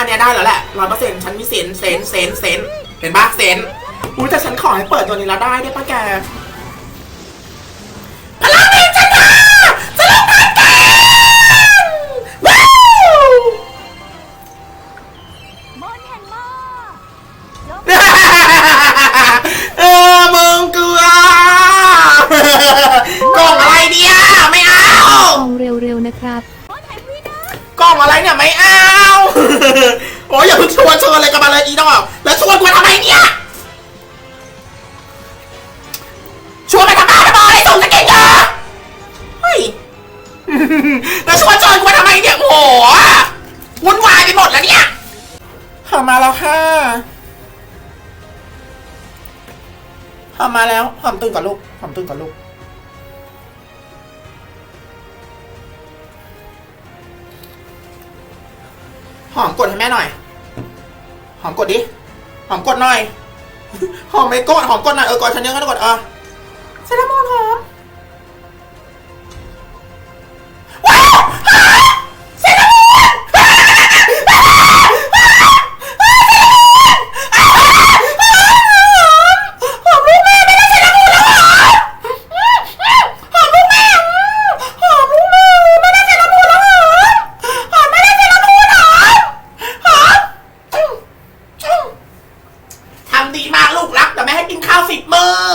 อันนี้ได้แล้วแหละร้อยเปอร์เซ็นต์ฉันมีเซนเซนเซนเซนเห็นปะเซนอุ้ยแต่ฉันขอให้เปิดตัวนี้แล้วได้ได้ปะแกพลังแห่งชนะจะลงพันกันว้าวมนแห่งมาลบเออมึงเกลือกล่องอะไรเนี่ยไม่เอา องเร็วๆนะครับ กล่องอะไรเนี่ยไม่เอาโอ้ยอย่าเพิ่งชวนเชิญเลยกันมาเลยอีดอกแล้วชวนกูทำไมเนี่ยชวนไปทำบ้าทำอะไรส่งสก็ตเยอะเฮ้ยแล้วชวนชิญกูทำไมเนี่ยโอ้โหวุ่นวายไปหมดแล้วเนี่ยหอมมาแล้วค่ะหอมมาแล้วหอมตื่นก่อนลูกหอมตื่นก่อนลูก หอมกดให้แม่หน่อย หอมกดดิ หอมกดหน่อย หอมไม่กด หอมกดหน่อย เออกดฉันเนื้อก็กดเออเซรามอนหอมำดีมากลูกรักแต่ไม่ให้กินข้าวสิบมือ